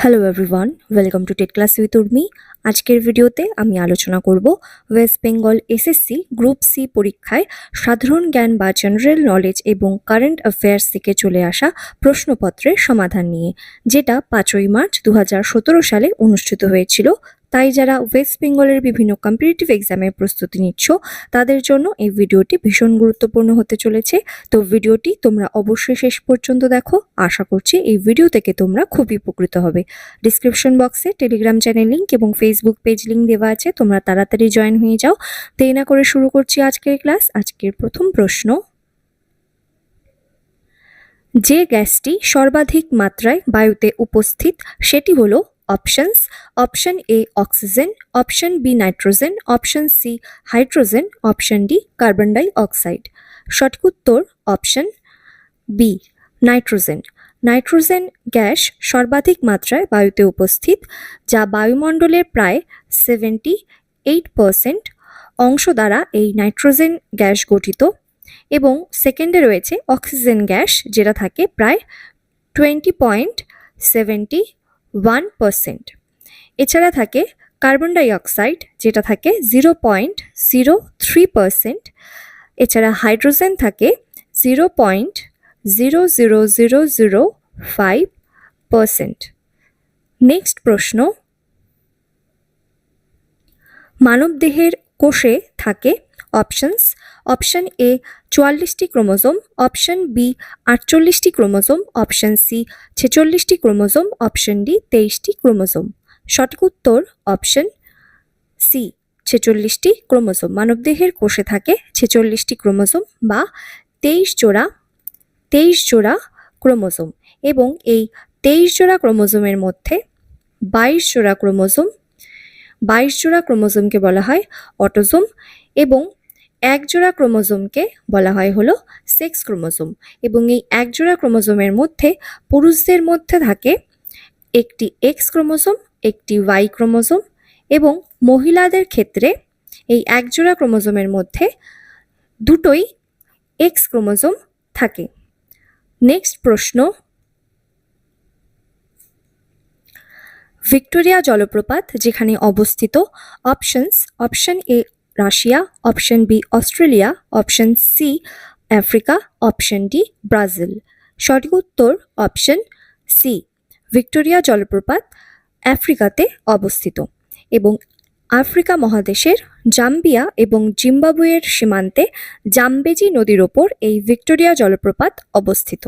Hello everyone welcome to TET class with Urmi আজকের ভিডিওতে আমি আলোচনা করব West Bengal SSC group C পরীক্ষায় সাধারণ জ্ঞান বা জেনারেল নলেজ এবং কারেন্ট অ্যাফেয়ার্স থেকে চলে আসা প্রশ্নপত্রের সমাধান নিয়ে, যেটা পাঁচই মার্চ দু হাজার সতেরো সালে অনুষ্ঠিত হয়েছিল। তাই যারা ওয়েস্ট বেঙ্গলের বিভিন্ন কম্পিটিটিভ এক্সামের প্রস্তুতি নিচ্ছ, তাদের জন্য এই ভিডিওটি ভীষণ গুরুত্বপূর্ণ হতে চলেছে। তো ভিডিওটি তোমরা অবশ্যই শেষ পর্যন্ত দেখো। আশা করছি এই ভিডিও থেকে তোমরা খুবই উপকৃত হবে। ডিসক্রিপশন বক্সে টেলিগ্রাম চ্যানেল লিঙ্ক এবং ফেসবুক পেজ লিঙ্ক দেওয়া আছে। তোমরা তাড়াতাড়ি জয়েন হয়ে যাও। দেরি না করে শুরু করছি আজকের ক্লাস আজকের প্রথম প্রশ্ন। যে গ্যাসটি সর্বাধিক মাত্রায় বায়ুতে উপস্থিত, সেটি হলো options option A oxygen option B nitrogen option C hydrogen option D carbon die oxide সঠিক উত্তর option B nitrogen nitrogen gas সর্বাধিক মাত্রায় বায়ুতে উপস্থিত, যা বায়ুমণ্ডলের প্রায় সেভেন্টি এইট পারসেন্ট অংশ দ্বারা এই নাইট্রোজেন গ্যাস গঠিত এবং সেকেন্ডে রয়েছে অক্সিজেন গ্যাস, যেটা থাকে প্রায় twenty point seventy one percent এছাড়া থাকে কার্বন ডাই অক্সাইড যেটা থাকে zero point zero three percent এছাড়া হাইড্রোজেন থাকে zero point zero zero zero zero five percent next প্রশ্ন। মানবদেহের কোষে থাকে অপশনস অপশন এ চুয়াল্লিশটি ক্রোমোজোম, অপশন বি আটচল্লিশটি ক্রোমোজোম, অপশন সি ছেচল্লিশটি ক্রোমোজোম, অপশন ডি তেইশটি ক্রোমোজোম। সঠিক উত্তর অপশন সি ছেচল্লিশটি ক্রোমোজোম। মানবদেহের কোষে থাকে ছেচল্লিশটি ক্রোমোজোম বা তেইশ জোড়া তেইশ জোড়া ক্রোমোজোম এবং এই তেইশ জোড়া ক্রোমোজোমের মধ্যে বাইশ জোড়া ক্রোমোজোম, বাইশ জোড়া ক্রোমোজোমকে বলা হয় অটোজোম এবং এক জোড়া ক্রোমোজোমকে বলা হয় হলো সেক্স ক্রোমোজোম এবং এই এক জোড়া ক্রোমোজোমের মধ্যে পুরুষদের মধ্যে থাকে একটি এক্স ক্রোমোজোম, একটি ওয়াই ক্রোমোজোম এবং মহিলাদের ক্ষেত্রে এই এক জোড়া ক্রোমোজোমের মধ্যে দুটোই এক্স ক্রোমোজোম থাকে। নেক্সট প্রশ্ন। ভিক্টোরিয়া জলপ্রপাত যেখানে অবস্থিত options option A Russia, option B Australia, option C Africa, option D Brazil. সঠিক উত্তর অপশন সি, ভিক্টোরিয়া জলপ্রপাত আফ্রিকাতে অবস্থিত এবং আফ্রিকা মহাদেশের জাম্বিয়া এবং জিম্বাবুয়ের সীমান্তে জাম্বেজি নদীর ওপর এই ভিক্টোরিয়া জলপ্রপাত অবস্থিত।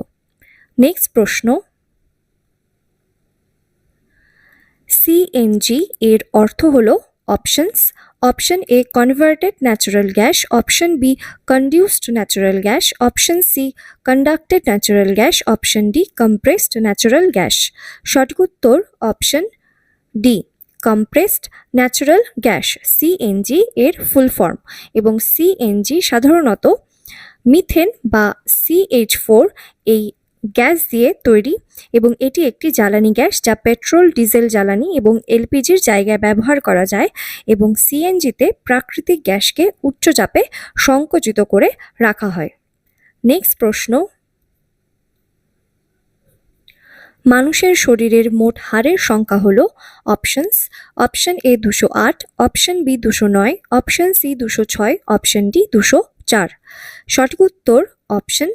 নেক্সট প্রশ্ন। সিএনজি এর অর্থ হল options option A converted natural gas option B conduced natural gas option C conducted natural gas option D compressed natural gas সঠিক উত্তর option D compressed natural gas CNG এর ফুল ফর্ম এবং CNG সাধারণত methane বা CH এই গ্যাস দিয়ে তৈরি এবং এটি একটি জ্বালানি গ্যাস যা পেট্রোল, ডিজেল জ্বালানি এবং এলপিজির জায়গায় ব্যবহার করা যায় এবং সিএনজিতে প্রাকৃতিক গ্যাসকে উচ্চ চাপে সংকুচিত করে রাখা হয়। নেক্সট প্রশ্ন। মানুষের শরীরের মোট হাড়ের সংখ্যা হল অপশনস। অপশন এ দুশো আট, অপশন বি দুশো নয়, অপশন সি দুশো ছয়, অপশন ডি দুশো চার। সঠিক উত্তর অপশন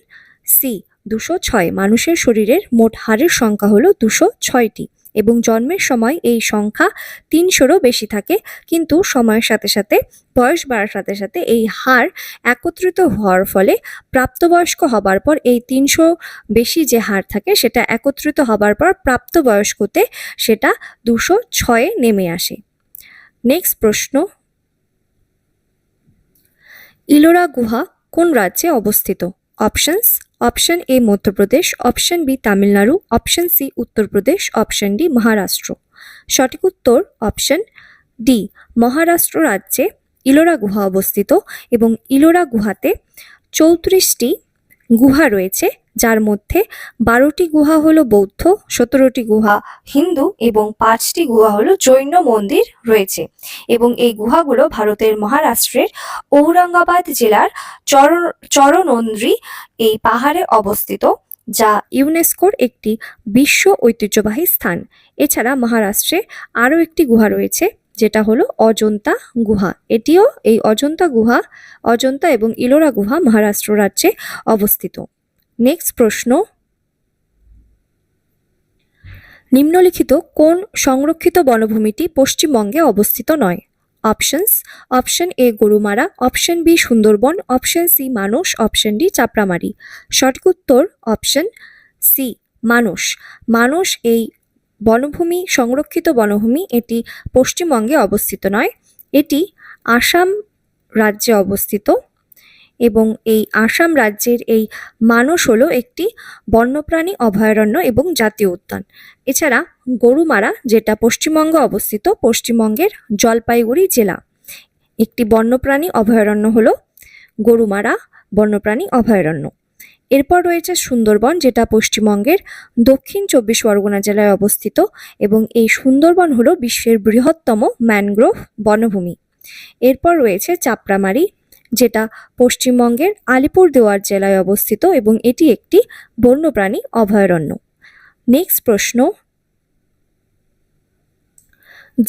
সি দুশো ছয়। মানুষের শরীরের মোট হাড়ের সংখ্যা হলো দুশো ছয়টি এবং জন্মের সময় এই সংখ্যা তিনশোরও বেশি থাকে। কিন্তু সময়ের সাথে সাথে, বয়স বাড়ার সাথে সাথে এই হাড় একত্রিত হওয়ার ফলে প্রাপ্তবয়স্ক হবার পর এই তিনশো বেশি যে হাড় থাকে সেটা একত্রিত হবার পর প্রাপ্তবয়স্কতে সেটা দুশো ছয়ে নেমে আসে। নেক্সট প্রশ্ন। ইলোরা গুহা কোন রাজ্যে অবস্থিত? Options option A Madhya Pradesh, option B Tamil Nadu, option C Uttar Pradesh, option D Maharashtra. সঠিক উত্তর অপশন ডি মহারাষ্ট্র রাজ্যে ইলোরা গুহা অবস্থিত এবং ইলোরা গুহাতে চৌত্রিশটি গুহা রয়েছে, যার মধ্যে বারোটি গুহা হলো বৌদ্ধ, সতেরোটি গুহা হিন্দু এবং পাঁচটি গুহা হলো জৈন মন্দির রয়েছে। এবং এই গুহাগুলো ভারতের মহারাষ্ট্রের ঔরঙ্গাবাদ জেলার চর চরনন্দ্রী এই পাহাড়ে অবস্থিত, যা ইউনেস্কোর একটি বিশ্ব ঐতিহ্যবাহী স্থান। এছাড়া মহারাষ্ট্রে আরও একটি গুহা রয়েছে যেটা হলো অজন্তা গুহা। এটিও এই অজন্তা গুহা, অজন্তা এবং ইলোরা গুহা মহারাষ্ট্র রাজ্যে অবস্থিত। নেক্সট প্রশ্ন। নিম্নলিখিত কোন সংরক্ষিত বনভূমিটি পশ্চিমবঙ্গে অবস্থিত নয়? Options option A Gorumara option B Sundarban option C Manas option D Chapramari. সঠিক উত্তর অপশন সি মানুষ মানস এই বনভূমি, সংরক্ষিত বনভূমি এটি পশ্চিমবঙ্গে অবস্থিত নয়। এটি আসাম রাজ্যে অবস্থিত এবং এই আসাম রাজ্যের এই মানস হলো একটি বন্যপ্রাণী অভয়ারণ্য এবং জাতীয় উদ্যান। এছাড়া গরুমারা, যেটা পশ্চিমবঙ্গে অবস্থিত, পশ্চিমবঙ্গের জলপাইগুড়ি জেলা, একটি বন্যপ্রাণী অভয়ারণ্য হলো গরুমারা বন্যপ্রাণী অভয়ারণ্য। এরপর রয়েছে সুন্দরবন, যেটা পশ্চিমবঙ্গের দক্ষিণ চব্বিশ পরগনা জেলায় অবস্থিত এবং এই সুন্দরবন হলো বিশ্বের বৃহত্তম ম্যানগ্রোভ বনভূমি। এরপর রয়েছে চাপড়ামারি, যেটা পশ্চিমবঙ্গের আলিপুরদুয়ার জেলায় অবস্থিত এবং এটি একটি বন্যপ্রাণী অভয়ারণ্য। নেক্সট প্রশ্ন।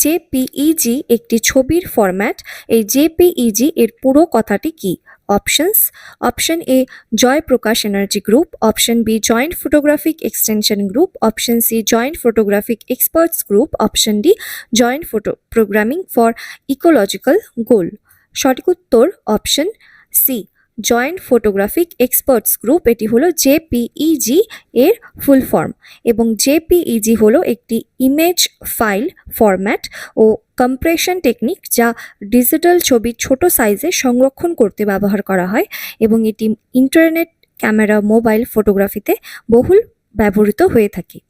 জেপিইজি একটি ছবির ফরম্যাট এই জেপিইজি এর পুরো কথাটি কি? Options option A Jay Prakash energy group option B joint photographic extension group option C joint photographic experts group option D joint photo programming for ecological goal সঠিক উত্তর option C joint photographic experts group এটি হলো JPEG এর full form এবং JPEG হলো একটি image file format ও compression technique যা ডিজিটাল ছবি ছোট সাইজে সংরক্ষণ করতে ব্যবহার করা হয় এবং এটি ইন্টারনেট ক্যামেরা মোবাইল ফটোগ্রাফিতে বহুল ব্যবহৃত হয়ে থাকে।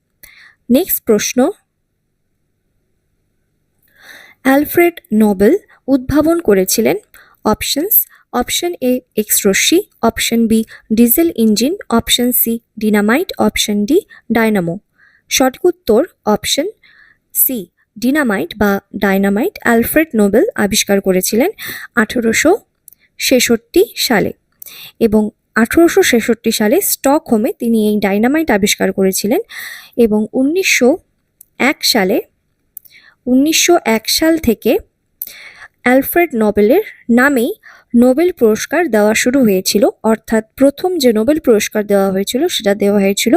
নেক্সট প্রশ্ন। অ্যালফ্রেড নোবেল উদ্ভাবন করেছিলেন options, option A X Rashmi, option B diesel engine, option C dynamite, option D dynamo. সঠিক উত্তর অপশন সি ডিনামাইট বা ডায়নামাইট অ্যালফ্রেড নোবেল আবিষ্কার করেছিলেন আঠেরোশো ছেষট্টি সালে এবং আঠেরোশো ছেষট্টি সালে স্টকহোমে তিনি এই ডাইনামাইট আবিষ্কার করেছিলেন এবং উনিশশো এক সালে, উনিশশো এক সাল থেকে অ্যালফ্রেড নোবেলের নামেই নোবেল পুরস্কার দেওয়া শুরু হয়েছিল। অর্থাৎ প্রথম যে নোবেল পুরস্কার দেওয়া হয়েছিল সেটা দেওয়া হয়েছিল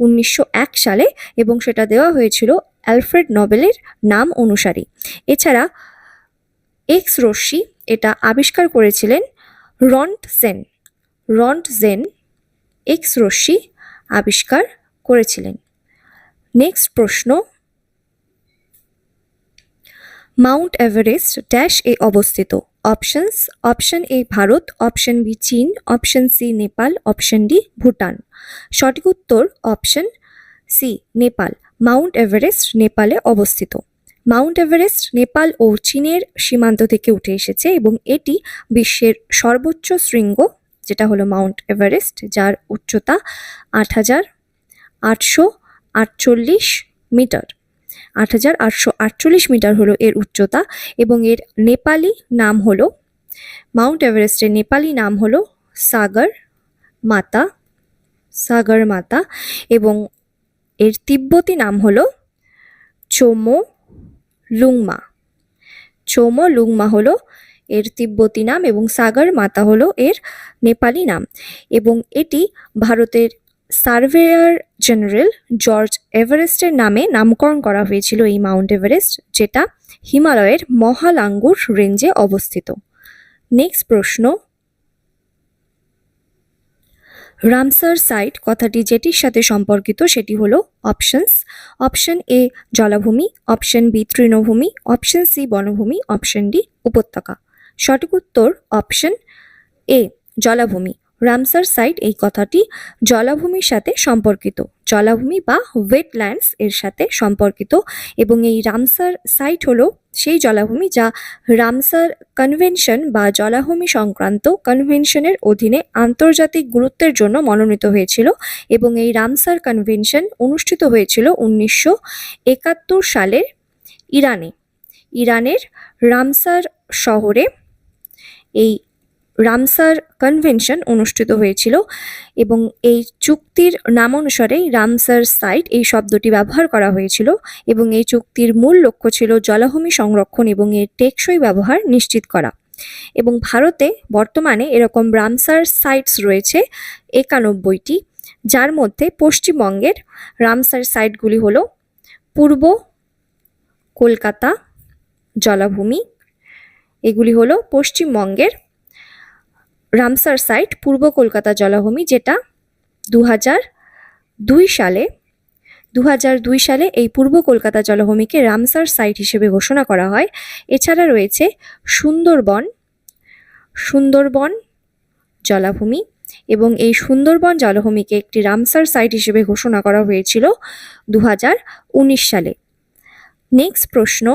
উনিশশো এক সালে এবং সেটা দেওয়া হয়েছিল অ্যালফ্রেড নোবেলের নাম অনুসারে। এছাড়া এক্স রশ্মি এটা আবিষ্কার করেছিলেন Roentgen Roentgen X রশ্মি আবিষ্কার করেছিলেন। নেক্সট প্রশ্ন মাউন্ট এভারেস্ট ড্যাশ এ অবস্থিত। Options, option A Bharat, option B চীন, option C Nepal, option D Bhutan. সঠিক উত্তর option C Nepal, Mount Everest নেপালে অবস্থিত। মাউন্ট এভারেস্ট নেপাল ও চীনের সীমান্ত থেকে উঠে এসেছে এবং এটি বিশ্বের সর্বোচ্চ শৃঙ্গ, যেটা হলো মাউন্ট এভারেস্ট, যার উচ্চতা আট হাজার আটশো আটচল্লিশ মিটার। আট হাজার আটশো আটচল্লিশ মিটার হলো এর উচ্চতা এবং এর নেপালি নাম হলো, মাউন্ট এভারেস্টের নেপালি নাম হলো সাগর মাতা সাগর মাতা এবং এর তিব্বতী নাম হলো চোমো লুংমা। চোমো লুংমা হলো এর তিব্বতী নাম এবং সাগর মাতা হলো এর নেপালি নাম এবং এটি ভারতের সার্ভেয়ার জেনারেল জর্জ এভারেস্টের নামে নামকরণ করা হয়েছিল এই মাউন্ট এভারেস্ট, যেটা হিমালয়ের মহালাঙ্গুর রেঞ্জে অবস্থিত। নেক্সট প্রশ্ন। রামসার সাইট কথাটি যেটির সাথে সম্পর্কিত সেটি হলো অপশনস। অপশন এ জলাভূমি, অপশন বি তৃণভূমি, অপশন সি বনভূমি, অপশন ডি উপত্যকা। সঠিক উত্তর অপশন এ জলাভূমি। রামসার সাইট এই কথাটি জলাভূমির সাথে সম্পর্কিত। জলাভূমি বা ওয়েটল্যান্ডস এর সাথে সম্পর্কিত এবং এই রামসার সাইট হলো সেই জলাভূমি যা রামসার কনভেনশন বা জলাভূমি সংক্রান্ত কনভেনশনের অধীনে আন্তর্জাতিক গুরুত্বের জন্য মনোনীত হয়েছিল এবং এই রামসার কনভেনশন অনুষ্ঠিত হয়েছিল উনিশশো একাত্তর সালের ইরানে। ইরানের রামসার শহরে এই রামসার কনভেনশন অনুষ্ঠিত হয়েছিল এবং এই চুক্তির নামানুসারেই রামসার সাইট এই শব্দটি ব্যবহার করা হয়েছিল এবং এই চুক্তির মূল লক্ষ্য ছিল জলাভূমি সংরক্ষণ এবং এর টেকসই ব্যবহার নিশ্চিত করা। এবং ভারতে বর্তমানে এরকম রামসার সাইটস রয়েছে একানব্বইটি, যার মধ্যে পশ্চিমবঙ্গের রামসার সাইটগুলি হল পূর্ব কলকাতা, জলাভূমি, এগুলি হলো পশ্চিমবঙ্গের রামসার সাইট পূর্ব কলকাতা জলাভূমি, যেটা দু দুই সালে দু দুই সালে এই পূর্ব কলকাতা জলাভূমিকে রামসার সাইট হিসেবে ঘোষণা করা হয়। এছাড়া রয়েছে সুন্দরবন সুন্দরবন জলাভূমি এবং এই সুন্দরবন জলাভূমিকে একটি রামসার সাইট হিসেবে ঘোষণা করা হয়েছিল দু হাজার উনিশ সালে। নেক্সট প্রশ্ন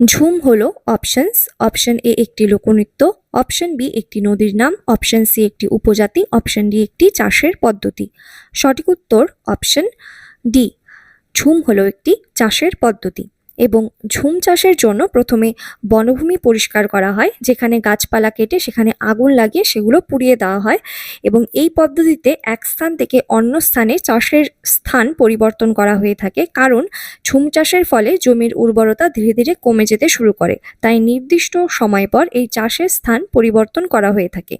ঝুম হলো অপশনস অপশন এ একটি লোকনৃত্য অপশন বি একটি নদীর নাম অপশন সি একটি উপজাতি অপশন ডি একটি চাষের পদ্ধতি। সঠিক উত্তর অপশন ডি ঝুম হলো একটি চাষের পদ্ধতি। এবং ঝুম চাষের জন্য প্রথমে বনভূমি পরিষ্কার করা হয়, যেখানে গাছপালা কেটে সেখানে আগুন লাগিয়ে সেগুলো পুড়িয়ে দেওয়া হয় এবং এই পদ্ধতিতে এক স্থান থেকে অন্য স্থানে চাষের স্থান পরিবর্তন করা হয়ে থাকে। কারণ ঝুম চাষের ফলে জমির উর্বরতা ধীরে ধীরে কমে যেতে শুরু করে। তাই নির্দিষ্ট সময় পর এই চাষের স্থান পরিবর্তন করা হয়ে থাকে।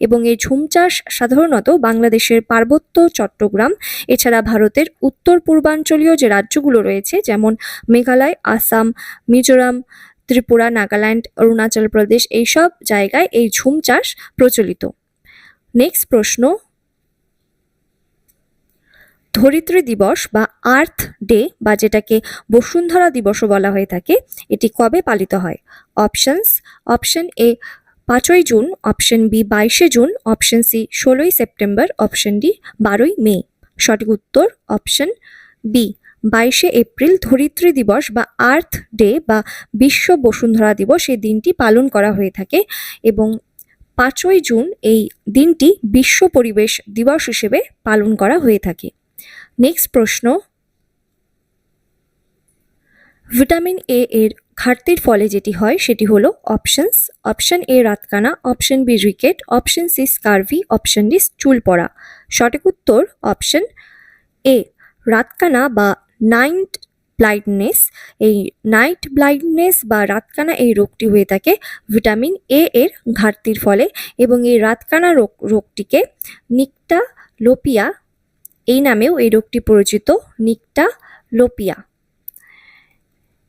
এবং এই ঝুম চাষ সাধারণত বাংলাদেশের পার্বত্য চট্টগ্রাম, এছাড়া ভারতের উত্তর পূর্বাঞ্চলীয় যে রাজ্যগুলো রয়েছে, যেমন মেঘালয়, আসাম, মিজোরাম, ত্রিপুরা, নাগাল্যান্ড, অরুণাচল প্রদেশ, এইসব জায়গায় এই ঝুম চাষ প্রচলিত। নেক্সট প্রশ্ন। ধরিত্রী দিবস বা আর্থ ডে বা যেটাকে বসুন্ধরা দিবসও বলা হয়ে থাকে, এটি কবে পালিত হয়? অপশনস, অপশন এ পাঁচই জুন, অপশন বি বাইশে জুন, অপশন সি ষোলোই সেপ্টেম্বর, অপশন ডি বারোই মে। সঠিক উত্তর, অপশন বি বাইশে এপ্রিল ধরিত্রী দিবস বা আর্থ ডে বা বিশ্ব বসুন্ধরা দিবস। এই দিনটি পালন করা হয়ে থাকে এবং পাঁচই জুন এই দিনটি বিশ্ব পরিবেশ দিবস হিসেবে পালন করা হয়ে থাকে। নেক্সট প্রশ্ন। ভিটামিন এ এর ঘাটতির ফলে যেটি হয় সেটি হলো অপশনস অপশন এ রাতকানা option B rickets option C scurvy option D চুল পড়া। সঠিক উত্তর অপশন এ রাতকানা বা নাইট ব্লাইন্ডনেস এই নাইট ব্লাইন্ডনেস বা রাতকানা এই রোগটি হয়ে থাকে ভিটামিন এ এর ঘাটতির ফলে এবং এই রাতকানা রোগ, রোগটিকে নিকটা লোপিয়া এই নামেও এই রোগটি পরিচিত নিকটা লোপিয়া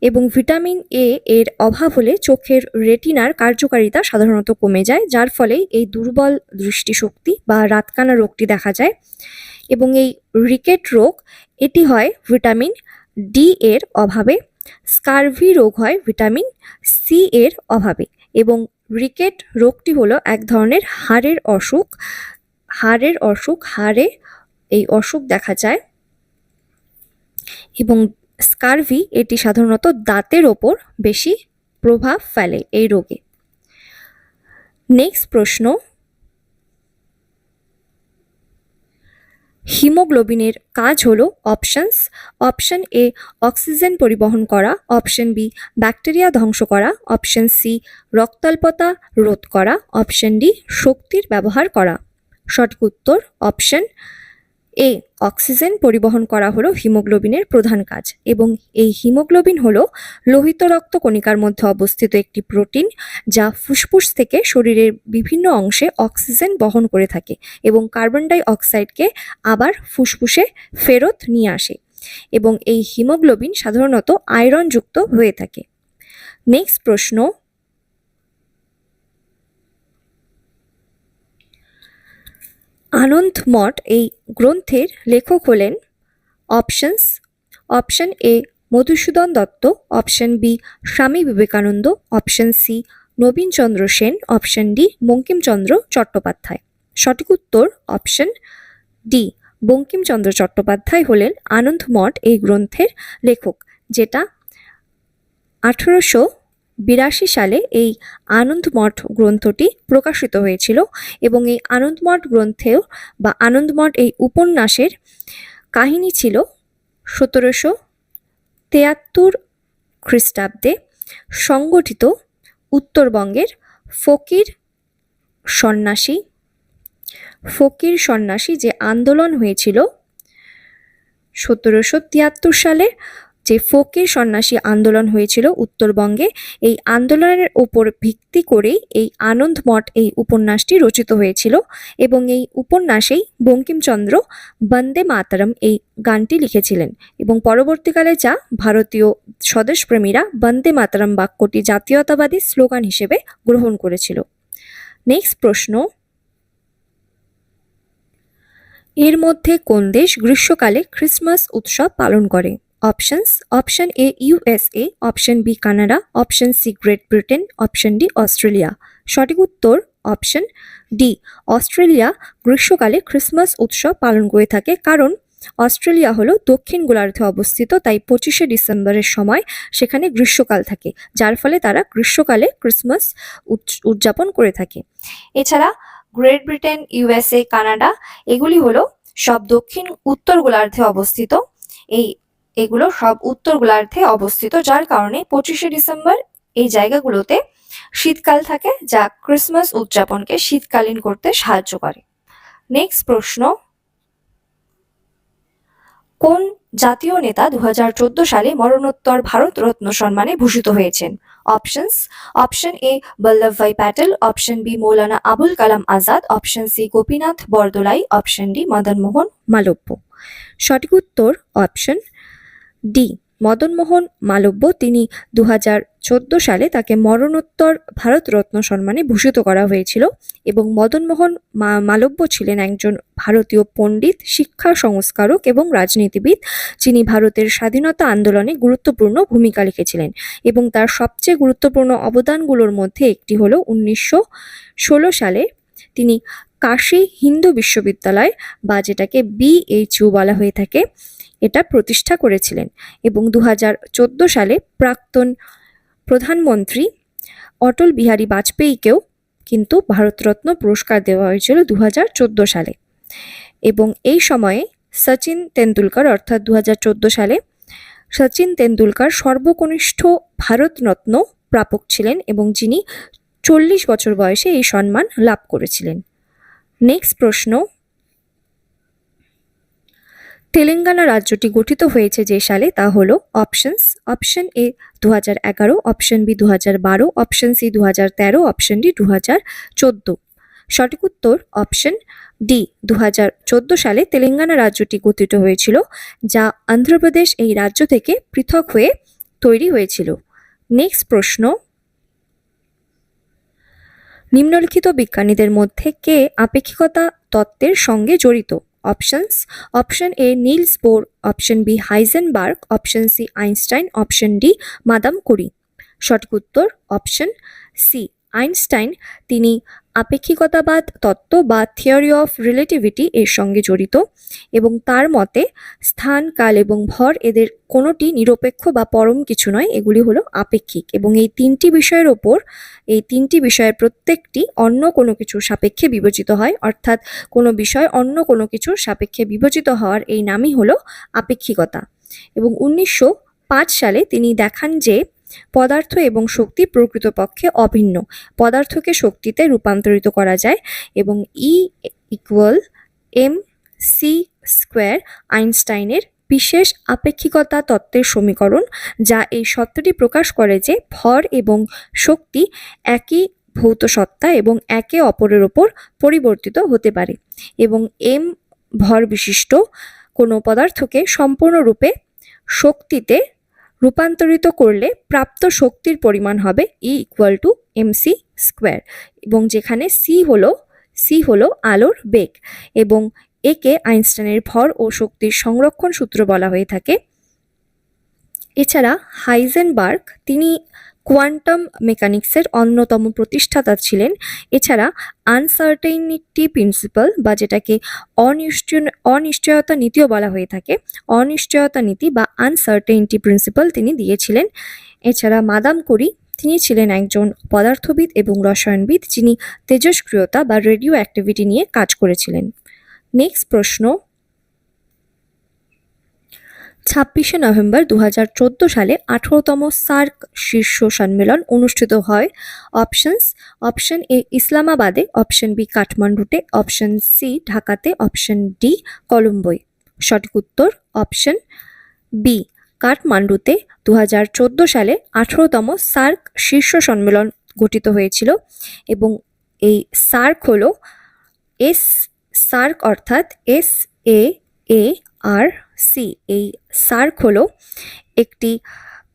এবং ভিটামিন এ এর অভাব হলে চোখের রেটিনার কার্যকারিতা সাধারণত কমে যায়, যার ফলে এই দুর্বল দৃষ্টিশক্তি বা রাতকানা রোগটি দেখা যায়। এবং এই রিকেট রোগ, এটি হয় ভিটামিন ডি এর অভাবে, স্কারভি রোগ হয় ভিটামিন সি এর অভাবে, এবং রিকেট রোগটি হলো এক ধরনের হাড়ের অসুখ হাড়ের অসুখ, হাড়ে এই অসুখ দেখা যায়। এবং স্কারভি এটি সাধারণত দাঁতের ওপর বেশি প্রভাব ফেলে এই রোগে। নেক্সট প্রশ্ন, হিমোগ্লোবিনের কাজ হলো অপশনস। অপশন এ অক্সিজেন পরিবহন করা, অপশন বি ব্যাকটেরিয়া ধ্বংস করা, অপশন সি রক্তাল্পতা রোধ করা, অপশন ডি শক্তির ব্যবহার করা। সঠিক উত্তর অপশন এ, অক্সিজেন পরিবহন করা হলো হিমোগ্লোবিনের প্রধান কাজ এবং এই হিমোগ্লোবিন হলো লোহিত রক্ত কণিকার মধ্যে অবস্থিত একটি প্রোটিন যা ফুসফুস থেকে শরীরের বিভিন্ন অংশে অক্সিজেন বহন করে থাকে এবং কার্বন ডাই অক্সাইডকে আবার ফুসফুসে ফেরত নিয়ে আসে এবং এই হিমোগ্লোবিন সাধারণত আয়রনযুক্ত হয়ে থাকে। নেক্সট প্রশ্ন আনন্দ মঠ এই গ্রন্থের লেখক হলেন options. Option A Madhusudan Dutta, option B Swami Vivekananda, option C Nabinchandra Sen, option D Bankimchandra Chattopadhyay. সঠিক উত্তর অপশন ডি বঙ্কিমচন্দ্র চট্টোপাধ্যায় হলেন আনন্দ মঠ এই গ্রন্থের লেখক, যেটা আঠেরোশো বিরাশি সালে এই আনন্দমঠ গ্রন্থটি প্রকাশিত হয়েছিল এবং এই আনন্দমঠ গ্রন্থেও বা আনন্দমঠ এই উপন্যাসের কাহিনী ছিল সতেরোশো তেয়াত্তর খ্রিস্টাব্দে সংগঠিত উত্তরবঙ্গের ফকির সন্ন্যাসী। ফকির সন্ন্যাসী যে আন্দোলন হয়েছিল সতেরোশো তিয়াত্তর সালে যে ফকির সন্ন্যাসী আন্দোলন হয়েছিল উত্তরবঙ্গে, এই আন্দোলনের ওপর ভিত্তি করেই এই আনন্দ মঠ এই উপন্যাসটি রচিত হয়েছিল এবং এই উপন্যাসেই বঙ্কিমচন্দ্র বন্দে মাতরম এই গানটি লিখেছিলেন এবং পরবর্তীকালে যা ভারতীয় স্বদেশপ্রেমীরা বন্দে মাতারম বাক্যটি জাতীয়তাবাদী স্লোগান হিসেবে গ্রহণ করেছিল। নেক্সট প্রশ্ন। এর মধ্যে কোন দেশ গ্রীষ্মকালে ক্রিসমাস উৎসব পালন করে? Options option A USA option B Canada option C Great Britain option D Australia সঠিক উত্তর অপশন ডি অস্ট্রেলিয়া। গ্রীষ্মকালে ক্রিসমাস উৎসব পালন করে থাকে, কারণ অস্ট্রেলিয়া হলো দক্ষিণ গোলার্ধে অবস্থিত, তাই পঁচিশে ডিসেম্বরের সময় সেখানে গ্রীষ্মকাল থাকে, যার ফলে তারা গ্রীষ্মকালে ক্রিসমাস উদযাপন করে থাকে। এছাড়া গ্রেট ব্রিটেন ইউএসএ কানাডা এগুলি হলো সব দক্ষিণ, উত্তর গোলার্ধে অবস্থিত। এই এগুলো সব উত্তর গোলার্ধে অবস্থিত, যার কারণে পঁচিশে ডিসেম্বর এই জায়গাগুলোতে শীতকাল থাকে, যা ক্রিসমাস উদযাপনকে শীতকালীন করতে সাহায্য করে। নেক্সট প্রশ্ন, কোন জাতীয় নেতা দু হাজার চোদ্দ সালে মরণোত্তর ভারত রত্ন সম্মানে ভূষিত হয়েছেন? Options, option A Vallabhbhai Patel, option B, Maulana Abul Kalam Azad, option C, Gopinath Bordoloi, option D Madan Mohan Malviya. সঠিক উত্তর, অপশন ডি। মদনমোহন মালব্য তিনি দু সালে তাকে মরণোত্তর ভারতরত্ন সম্মানে ভূষিত করা হয়েছিল এবং মদনমোহন মালব্য ছিলেন একজন ভারতীয় পণ্ডিত, শিক্ষা সংস্কারক এবং রাজনীতিবিদ, যিনি ভারতের স্বাধীনতা আন্দোলনে গুরুত্বপূর্ণ ভূমিকা লিখেছিলেন এবং তার সবচেয়ে গুরুত্বপূর্ণ অবদানগুলোর মধ্যে একটি হলো উনিশশো সালে তিনি কাশী হিন্দু বিশ্ববিদ্যালয় বা যেটাকে বিএইচইউ বলা হয়ে থাকে এটা প্রতিষ্ঠা করেছিলেন এবং দু সালে প্রাক্তন প্রধানমন্ত্রী অটল বিহারী বাজপেয়ীকেও কিন্তু ভারতরত্ন পুরস্কার দেওয়া হয়েছিল দু সালে। এবং এই সময়ে সচিন তেন্ডুলকর, অর্থাৎ দু সালে সচিন তেন্ডুলকর সর্বকনিষ্ঠ ভারতরত্ন প্রাপক ছিলেন এবং যিনি চল্লিশ বছর বয়সে এই সম্মান লাভ করেছিলেন। নেক্সট প্রশ্ন তেলেঙ্গানা রাজ্যটি গঠিত হয়েছে যে সালে তা হলো অপশনস অপশন এ দু হাজার এগারো অপশন বি দু হাজার বারো অপশন সি দু হাজার তেরো অপশন ডি দু হাজার চোদ্দ। সঠিক উত্তর অপশন ডি দু হাজার চোদ্দ সালে তেলেঙ্গানা রাজ্যটি গঠিত হয়েছিল, যা অন্ধ্রপ্রদেশ এই রাজ্য থেকে পৃথক হয়ে তৈরি হয়েছিল। নেক্সট প্রশ্ন। নিম্নলিখিত বিজ্ঞানীদের মধ্যে কে আপেক্ষিকতা তত্ত্বের সঙ্গে জড়িত? Options option A Niels Bohr option B Heisenberg option C Einstein option D Madame Curie সঠিক উত্তর অপশন সি আইনস্টাইন তিনি আপেক্ষিকতাবাদ, তত্ত্ব বা থিওরি অফ রিলেটিভিটি এর সঙ্গে জড়িত এবং তার মতে স্থান, কাল এবং ভর এদের কোনোটি নিরপেক্ষ বা পরম কিছু নয়, এগুলি হলো আপেক্ষিক এবং এই তিনটি বিষয়ের ওপর, এই তিনটি বিষয়ের প্রত্যেকটি অন্য কোনো কিছুর সাপেক্ষে বিবেচিত হয়, অর্থাৎ কোনো বিষয় অন্য কোনো কিছুর সাপেক্ষে বিবেচিত হওয়ার এই নামই হলো আপেক্ষিকতা এবং উনিশশো পাঁচ সালে তিনি দেখান যে পদার্থ এবং শক্তি প্রকৃতপক্ষে অভিন্ন। পদার্থকে শক্তিতে রূপান্তরিত করা যায় এবং E equal M C square আইনস্টাইনের বিশেষ আপেক্ষিকতা তত্ত্বের সমীকরণ, যা এই সত্যটি প্রকাশ করে যে ভর এবং শক্তি একই ভৌত সত্তা এবং একে অপরের ওপর পরিবর্তিত হতে পারে এবং এম ভর বিশিষ্ট কোনো পদার্থকে সম্পূর্ণরূপে শক্তিতে রূপান্তরিত করলে প্রাপ্ত শক্তির পরিমাণ হবে E equal to MC square এবং যেখানে সি হলো সি হলো আলোর বেগ এবং একে আইনস্টাইনের ভর ও শক্তির সংরক্ষণ সূত্র বলা হয়ে থাকে। এছাড়া হাইজেনবার্গ তিনি কোয়ান্টাম মেকানিক্সের অন্যতম প্রতিষ্ঠাতা ছিলেন। এছাড়া আনসার্টেইনিটি প্রিন্সিপাল বা যেটাকে অনিশ্চয়, অনিশ্চয়তা নীতিও বলা হয়ে থাকে, অনিশ্চয়তা নীতি বা আনসার্টেইনিটি প্রিন্সিপাল তিনি দিয়েছিলেন। এছাড়া মাদাম কুরি তিনি ছিলেন একজন পদার্থবিদ এবং রসায়নবিদ যিনি তেজস্ক্রিয়তা বা রেডিও অ্যাক্টিভিটি নিয়ে কাজ করেছিলেন। নেক্সট প্রশ্ন ছাব্বিশে নভেম্বর দু হাজার চোদ্দ সালে আঠারোতম সার্ক শীর্ষ সম্মেলন অনুষ্ঠিত হয়। অপশনস, অপশন এ ইসলামাবাদে, অপশন বি কাঠমান্ডুতে, অপশন সি ঢাকাতে, অপশন ডি কলম্বোয়। সঠিক উত্তর, অপশন বি কাঠমান্ডুতে। দু হাজার চোদ্দ সালে আঠারোতম সার্ক শীর্ষ সম্মেলন গঠিত হয়েছিল এবং এই সার্ক হল এস, সার্ক অর্থাৎ S A A R C এই সার্ক হলো একটি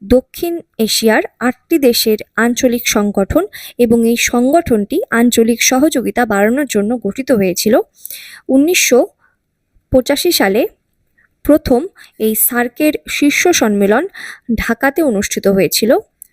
দক্ষিণ এশিয়ার আটটি দেশের আঞ্চলিক সংগঠন এবং এই সংগঠনটি আঞ্চলিক সহযোগিতা বাড়ানোর জন্য গঠিত হয়েছিল। উনিশশো পঁচাশি সালে প্রথম এই সার্কের শীর্ষ সম্মেলন ঢাকাতে অনুষ্ঠিত হয়েছিল।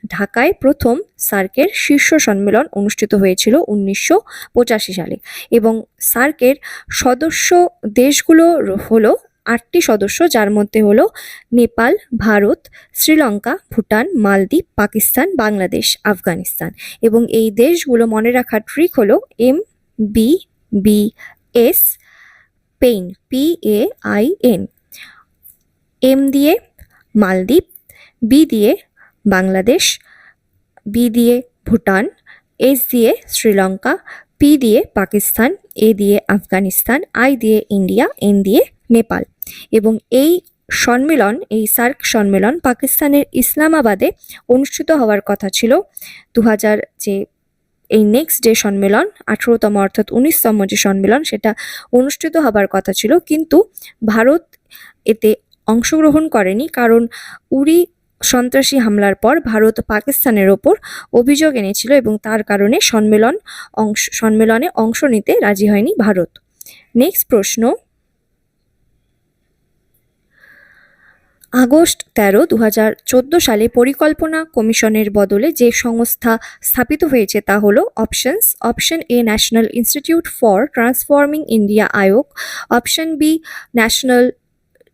ঢাকায় প্রথম সার্কের শীর্ষ সম্মেলন অনুষ্ঠিত হয়েছিল উনিশশো পঁচাশি সালে এবং সার্কের সদস্য দেশগুলো হলো আটটি সদস্য, যার মধ্যে হলো নেপাল, ভারত, শ্রীলঙ্কা, ভুটান, মালদ্বীপ, পাকিস্তান, বাংলাদেশ, আফগানিস্তান। এবং এই দেশগুলো মনে রাখার ট্রিক হলো M B B S pain, P A I N. M দিয়ে মালদ্বীপ, বি দিয়ে বাংলাদেশ, বি দিয়ে ভুটান, এস দিয়ে শ্রীলঙ্কা, পি দিয়ে পাকিস্তান, এ দিয়ে আফগানিস্তান, আই দিয়ে ইন্ডিয়া, এন দিয়ে নেপাল। এবং এই সম্মেলন, এই সার্ক সম্মেলন পাকিস্তানের ইসলামাবাদে অনুষ্ঠিত হওয়ার কথা ছিল। দু হাজার যে এই নেক্সট ডে সম্মেলন, আঠেরোতম অর্থাৎ উনিশতম যে সম্মেলন, সেটা অনুষ্ঠিত হবার কথা ছিল। কিন্তু ভারত এতে অংশগ্রহণ করেনি কারণ উরি সন্ত্রাসী হামলার পর ভারত পাকিস্তানের ওপর অভিযোগ এনেছিল এবং তার কারণে সম্মেলন অংশ, সম্মেলনে অংশ নিতে রাজি হয়নি ভারত। নেক্সট প্রশ্ন আগস্ট তেরো দু সালে পরিকল্পনা কমিশনের বদলে যে সংস্থা স্থাপিত হয়েছে তা হলো options. Option A national institute for transforming India Aayog. Option B national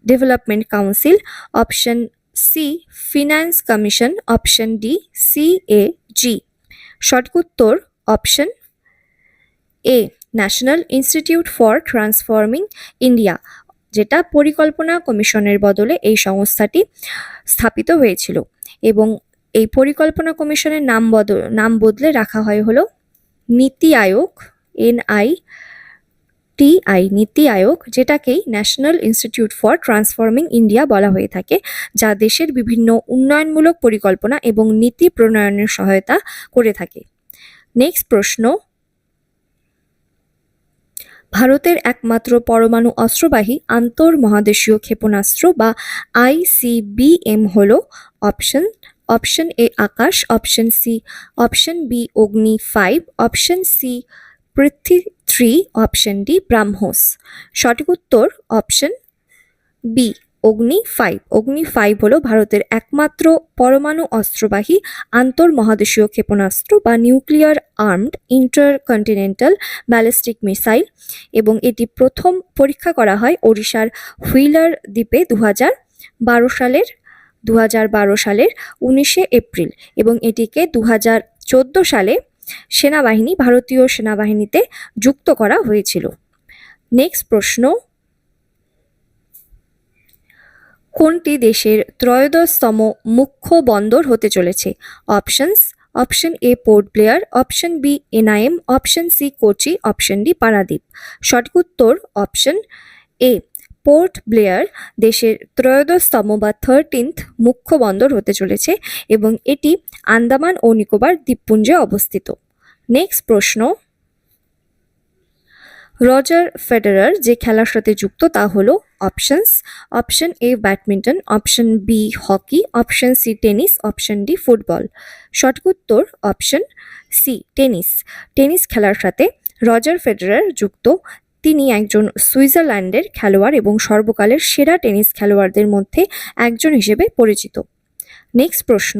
development council. Option C finance commission. Option D C A G. উত্তর option A national institute for transforming India. যেটা পরিকল্পনা কমিশনের বদলে এই সংস্থাটি স্থাপিত হয়েছিল। এবং এই পরিকল্পনা কমিশনের নাম বদল নাম বদলে রাখা হয় হলো নীতি আয়োগ NI TI NITI Aayog, যেটাকেই national institute for transforming India বলা হয়ে থাকে, যা দেশের বিভিন্ন উন্নয়নমূলক পরিকল্পনা এবং নীতি প্রণয়নের সহায়তা করে থাকে। নেক্সট প্রশ্ন ভারতের একমাত্র পরমাণু অস্ত্রবাহী আন্তঃমহাদেশীয় ক্ষেপণাস্ত্র বা আইসিবিএম হল option option A Akash, option C option B Agni five, option C Prithvi three, option D BrahMos. সঠিক উত্তর option B. Agni five Agni five হলো ভারতের একমাত্র পরমাণু অস্ত্রবাহী আন্তঃমহাদেশীয় ক্ষেপণাস্ত্র বা nuclear armed intercontinental ballistic missile এবং এটি প্রথম পরীক্ষা করা হয় ওড়িশার হুইলার দ্বীপে দু বারো সালের দু বারো সালের উনিশে এপ্রিল এবং এটিকে দু চোদ্দ সালে সেনাবাহিনী, ভারতীয় সেনাবাহিনীতে যুক্ত করা হয়েছিল। নেক্সট প্রশ্ন কোনটি দেশের ত্রয়োদশতম মুখ্য বন্দর হতে চলেছে? Options, option A Port Blair, option B NIM, option C Kochi, option D Paradip. সঠিক উত্তর অপশন এ, পোর্ট ব্লেয়ার দেশের ত্রয়োদশতম বা থার্টিন্থ মুখ্য বন্দর হতে চলেছে এবং এটি আন্দামান ও নিকোবর দ্বীপপুঞ্জে অবস্থিত। নেক্সট প্রশ্ন। রজার ফেডারার যে খেলার সাথে যুক্ত, তা হলো options. Option A badminton, option B hockey, option C tennis, option D football. সঠিক উত্তর অপশন সি টেনিস। টেনিস খেলার সাথে রজার ফেডারার যুক্ত, তিনি একজন সুইজারল্যান্ডের খেলোয়াড় এবং সর্বকালের সেরা টেনিস খেলোয়াড়দের মধ্যে একজন হিসেবে পরিচিত। নেক্সট প্রশ্ন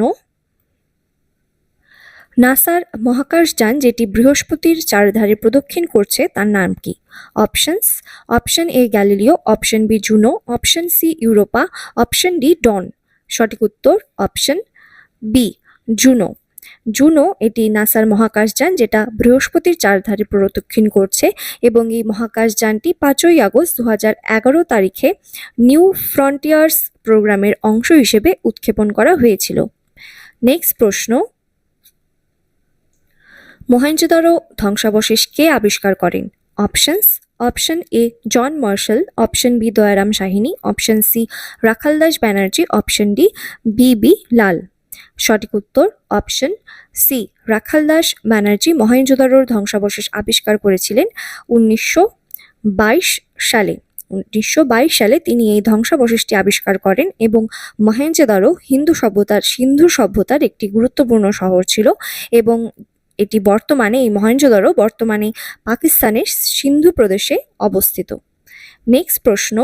নাসার মহাকাশযান যেটি বৃহস্পতির চারধারে প্রদক্ষিণ করছে, তার নাম কি? Options. Option A Galileo, option B Juno, option C Europa, option D Dawn. সঠিক উত্তর অপশন বি, জুনো। জুনো এটি নাসার মহাকাশযান যেটা বৃহস্পতির চারধারে প্রদক্ষিণ করছে এবং এই মহাকাশযানটি পাঁচই আগস্ট দু এগারো তারিখে নিউ ফ্রন্টিয়ার্স প্রোগ্রামের অংশ হিসেবে উৎক্ষেপণ করা হয়েছিল। নেক্সট প্রশ্ন। মহেঞ্জোদারো ধ্বংসাবশেষ কে আবিষ্কার করেন। Options, option A John Marshall, option B Dayaram Sahni, option C Rakhaldas Banerji, option D B B Lal. সঠিক উত্তর, অপশন সি রাখালদাস ব্যানার্জি মহেঞ্জোদারোর ধ্বংসাবশেষ আবিষ্কার করেছিলেন উনিশশো বাইশ সালে। উনিশশো বাইশ সালে তিনি এই ধ্বংসাবশেষটি আবিষ্কার করেন এবং মহেঞ্জোদারো হিন্দু সভ্যতার, সিন্ধু সভ্যতার একটি গুরুত্বপূর্ণ শহর ছিল এবং এটি বর্তমানে, এই মহেঞ্জোদারো বর্তমানে পাকিস্তানের সিন্ধু প্রদেশে অবস্থিত। নেক্সট প্রশ্ন।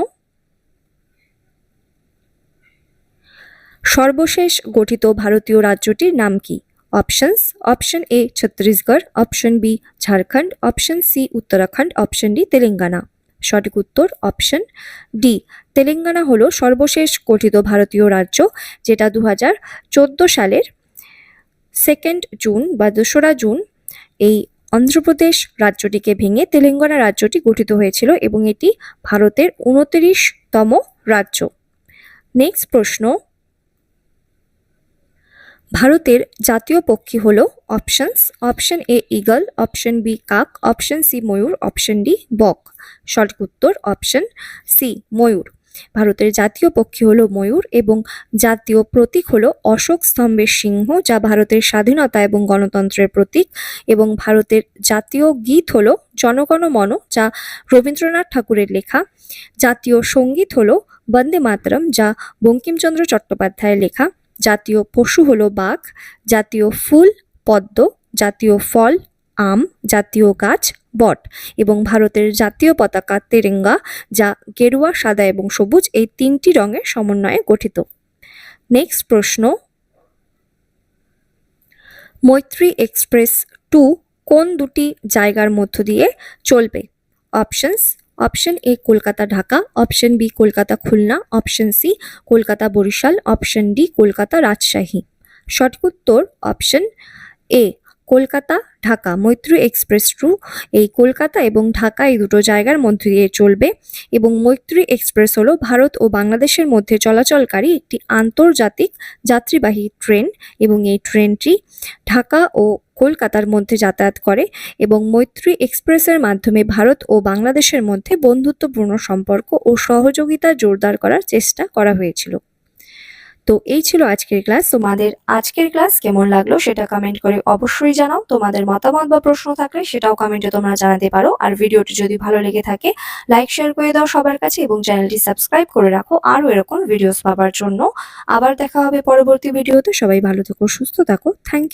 সর্বশেষ গঠিত ভারতীয় রাজ্যটির নাম কি? Options, option A Chhattisgarh, option B Jharkhand, option C Uttarakhand, option D Telangana. সঠিক উত্তর, অপশন ডি। তেলেঙ্গানা হলো সর্বশেষ গঠিত ভারতীয় রাজ্য, যেটা দু হাজার চোদ্দ সালের সেকেন্ড জুন বা দোসরা জুন এই অন্ধ্রপ্রদেশ রাজ্যটিকে ভেঙে তেলেঙ্গানা রাজ্যটি গঠিত হয়েছিল এবং এটি ভারতের উনত্রিশতম রাজ্য। নেক্সট প্রশ্ন। ভারতের জাতীয় পক্ষী হল options option A eagle option B কাক অপশন সি ময়ূর অপশন ডি বক। সঠিক উত্তর অপশন সি ময়ূর। ভারতের জাতীয় পক্ষী হলো ময়ূর এবং জাতীয় প্রতীক হলো অশোক স্তম্ভের সিংহ, যা ভারতের স্বাধীনতা এবং গণতন্ত্রের প্রতীক এবং ভারতের জাতীয় গীত হলো জনগণ মন যা রবীন্দ্রনাথ ঠাকুরের লেখা। জাতীয় সংগীত হলো বন্দে মাতরম, যা বঙ্কিমচন্দ্র চট্টোপাধ্যায়ের লেখা। জাতীয় পশু হলো বাঘ, জাতীয় ফুল পদ্ম, জাতীয় ফল আম, জাতীয় গাছ বট এবং ভারতের জাতীয় পতাকা তেরেঙ্গা, যা গেরুয়া, সাদা এবং সবুজ এই তিনটি রঙের সমন্বয়ে গঠিত। নেক্সট প্রশ্ন। মৈত্রী এক্সপ্রেস টু কোন দুটি জায়গার মধ্য দিয়ে চলবে? Options, option A Kolkata, Dhaka, option B Kolkata, Khulna, option C Kolkata, Barishal, option D Kolkata, Rajshahi. সঠিক উত্তর অপশন এ কলকাতা, ঢাকা, মৈত্রী এক্সপ্রেস টু। এই কলকাতা এবং ঢাকা এই দুটো জায়গার মধ্যে দিয়ে চলবে এবং মৈত্রী এক্সপ্রেস হলো ভারত ও বাংলাদেশের মধ্যে চলাচলকারী একটি আন্তর্জাতিক যাত্রীবাহী ট্রেন এবং এই ট্রেনটি ঢাকা ও কলকাতার মধ্যে যাতায়াত করে এবং মৈত্রী এক্সপ্রেসের মাধ্যমে ভারত ও বাংলাদেশের মধ্যে বন্ধুত্বপূর্ণ সম্পর্ক ও সহযোগিতা জোরদার করার চেষ্টা করা হয়েছিল। তো এই ছিল আজকের ক্লাস। তোমাদের আজকের ক্লাস কেমন লাগল সেটা কমেন্ট করে অবশ্যই জানাও। তোমাদের মতামত বা প্রশ্ন থাকলে সেটাও কমেন্টে তোমরা জানাতে পারো। আর ভিডিওটি যদি ভালো লেগে থাকে লাইক শেয়ার করে দাও সবার কাছে এবং চ্যানেলটি সাবস্ক্রাইব করে রাখো আরও এরকম ভিডিওস পাওয়ার জন্য। আবার দেখা হবে পরবর্তী ভিডিওতে সবাই ভালো থেকো, সুস্থ থাকো। Thank you